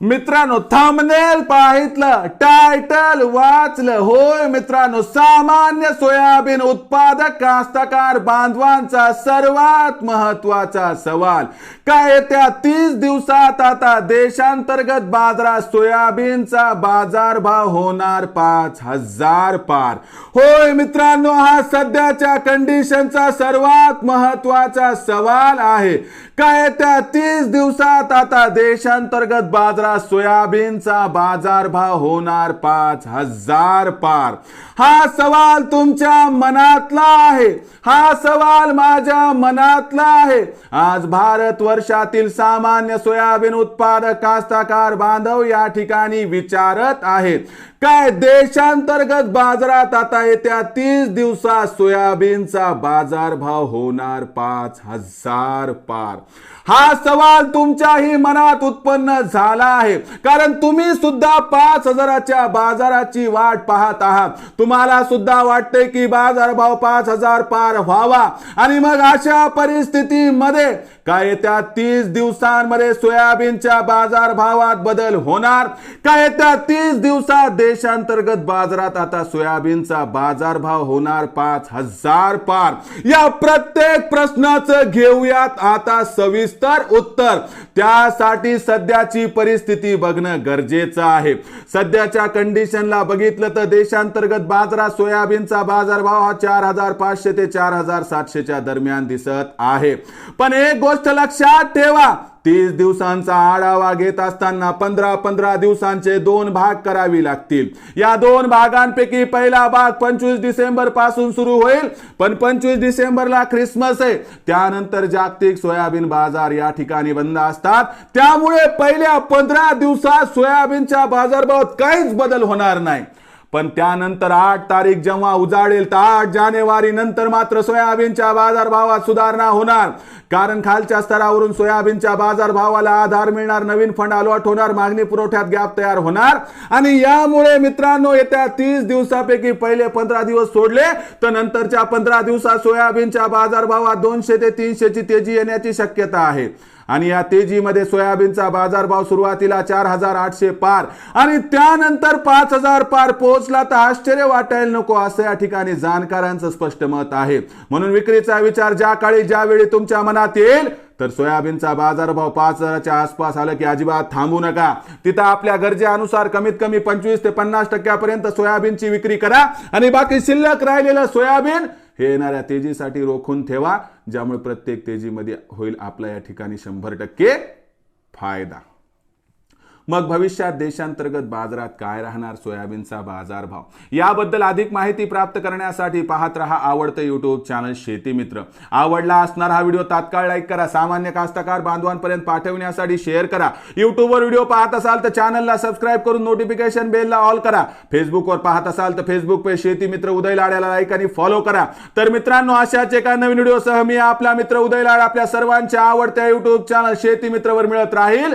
मित्रांनो थांबनेल पाहितलं टायटल वाचलं. होय मित्रांनो सामान्य सोयाबीन उत्पादक कास्तकार बांधवांचा सर्वात महत्त्वाचा सवाल. काय येत्या तीस दिवसात आता देशांतर्गत बाजारात सोयाबीनचा बाजारभाव होणार पाच हजार पार. होय मित्रांनो हा सध्याच्या कंडिशनचा सर्वात महत्त्वाचा सवाल आहे. काय येत्या तीस दिवसात आता देशांतर्गत बाजारात सोयाबीनचा बाजारभाव होणार पाच हजार पार. हा सवाल तुमच्या मनातला आहे. हा सवाल माझ्या मनातला आहे. आज भारत वर्षातील सामान्य सोयाबीन उत्पादक कास्तकार बांधव या ठिकाणी विचारत आहेत. काय देशांतर्गत बाजारात आता येत्या तीस दिवसात सोयाबीनचा बाजारभाव होणार पाच हजार पार? हा सवाल तुमच्याही मनात उत्पन्न झाला आहे. कारण तुम्ही सुद्धा पाच हजाराच्या बाजाराची वाट पाहत आहात. तुम्हाला सुद्धा वाटते की बाजारभाव पाच हजार पार व्हावा. आणि मग अशा परिस्थितीमध्ये काय येत्या तीस दिवसांमध्ये सोयाबीनच्या बाजारभावात बदल होणार? काय येत्या तीस दिवसात देशांतर्गत बाजारात आता सोयाबीनचा बाजारभाव होणार पाच हजार पार? या प्रत्येक प्रश्नाचं घेऊयात आता सविस्तर उत्तर. त्यासाठी सध्याची परिस्थिती बघणं गरजेचं आहे. सध्याच्या कंडिशनला बघितलं तर देशांतर्गत बाजारात सोयाबीनचा बाजारभाव हा चार हजार पाचशे ते चार हजार सातशेच्या दरम्यान दिसत आहे. पण एक गोष्ट लक्षात ठेवा. तीस दिवसांचा आढावा घेत असताना पंधरा पंधरा दिवसांचे दोन भाग करावी लागतील. या दोन भागांपैकी पहिला भाग पंचवीस डिसेंबरपासून सुरू होईल. पण पंचवीस डिसेंबरला ख्रिसमस आहे. त्यानंतर जागतिक सोयाबीन बाजार या ठिकाणी बंद असतात. त्यामुळे पहिल्या पंधरा दिवसात सोयाबीनच्या बाजारभावात काहीच बदल होणार नाही. पण त्यानंतर आठ तारीख जेव्हा उजाडेल तर आठ जानेवारी नंतर मात्र सोयाबीनच्या बाजारभावात सुधारणा होणार. कारण खालच्या स्तरावरून सोयाबीनच्या बाजारभावाला आधार मिळणार नवीन फंड अलॉट होणार मागणी पुरवठ्यात गॅप तयार होणार. आणि यामुळे मित्रांनो येत्या तीस दिवसापैकी पहिले पंधरा दिवस सोडले तर नंतरच्या पंधरा दिवसात सोयाबीनच्या बाजारभावात दोनशे ते तीनशेची तेजी येण्याची शक्यता आहे. आणि या तेजीमध्ये सोयाबीनचा बाजारभाव सुरुवातीला चार हजार आठशे पार आणि त्यानंतर पाच हजार पार पोहोचला तर आश्चर्य वाटायला नको असं या ठिकाणी जाणकारांचं स्पष्ट मत आहे. म्हणून विक्रीचा विचार ज्या काळी ज्यावेळी तुमच्या मनात येईल तर सोयाबीनचा बाजारभाव पाच हजाराच्या आसपास आलं की अजिबात थांबू नका. तिथं आपल्या गरजेनुसार कमीत कमी पंचवीस ते पन्नास टक्क्यापर्यंत सोयाबीनची विक्री करा आणि बाकी शिल्लक राहिलेलं सोयाबीन हे येणाऱ्या तेजीसाठी रोखून ठेवा ज्यामुळे प्रत्येक तेजीमध्ये होईल आपला या ठिकाणी शंभर टक्के फायदा. मग भविष्यात देशांतर्गत बाजारात काय राहणार? सोयाबीनचा बाजारभाव. याबद्दल अधिक माहिती प्राप्त करण्यासाठी पाहत रहा आवडतं युट्यूब चॅनल शेती मित्र. आवडला असणार हा व्हिडिओ तात्काळ लाईक करा. सामान्य कास्तकार बांधवांपर्यंत पाठवण्यासाठी शेअर करा. युट्यूबवर व्हिडिओ पाहत असाल तर चॅनलला सबस्क्राईब करून नोटिफिकेशन बेलला ऑल करा. फेसबुकवर पाहत असाल तर फेसबुक पे शेती मित्र उदय लाड्याला लाईक आणि फॉलो करा. तर मित्रांनो अशाच एका नवीन व्हिडिओसह मी आपला मित्र उदय लाड आपल्या सर्वांच्या आवडत्या युट्यूब चॅनल शेती मित्रवर मिळत राहील.